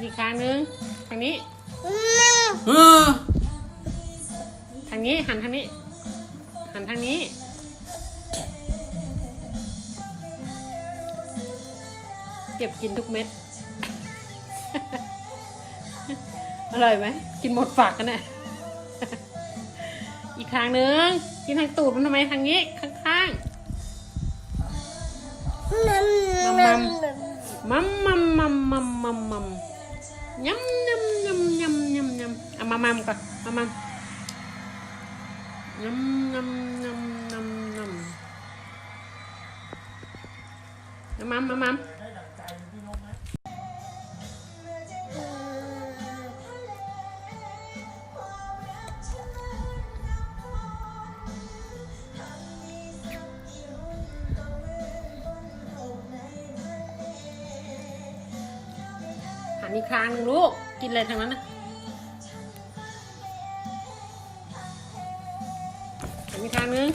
นอีกครั้งนึงทางนี้เออทางนี้หันทางนี้ หันทางนี้ เก็บกินทุกเม็ด อร่อยไหม กินหมดฝากกันเนี่ยอีกทางนึง กินทางตูดมันทำไมทางนี้ ข้างๆมัมมัมมัมมัมมัมมัม ยำยำยำยำยำยำเอามามัมก่อนมามัมยำยำยำยำยำเอามัมมามัม หันอีกครั้งหนึ่งลูก กินอะไรทางนั้นนะหันอีกครั้งหนึง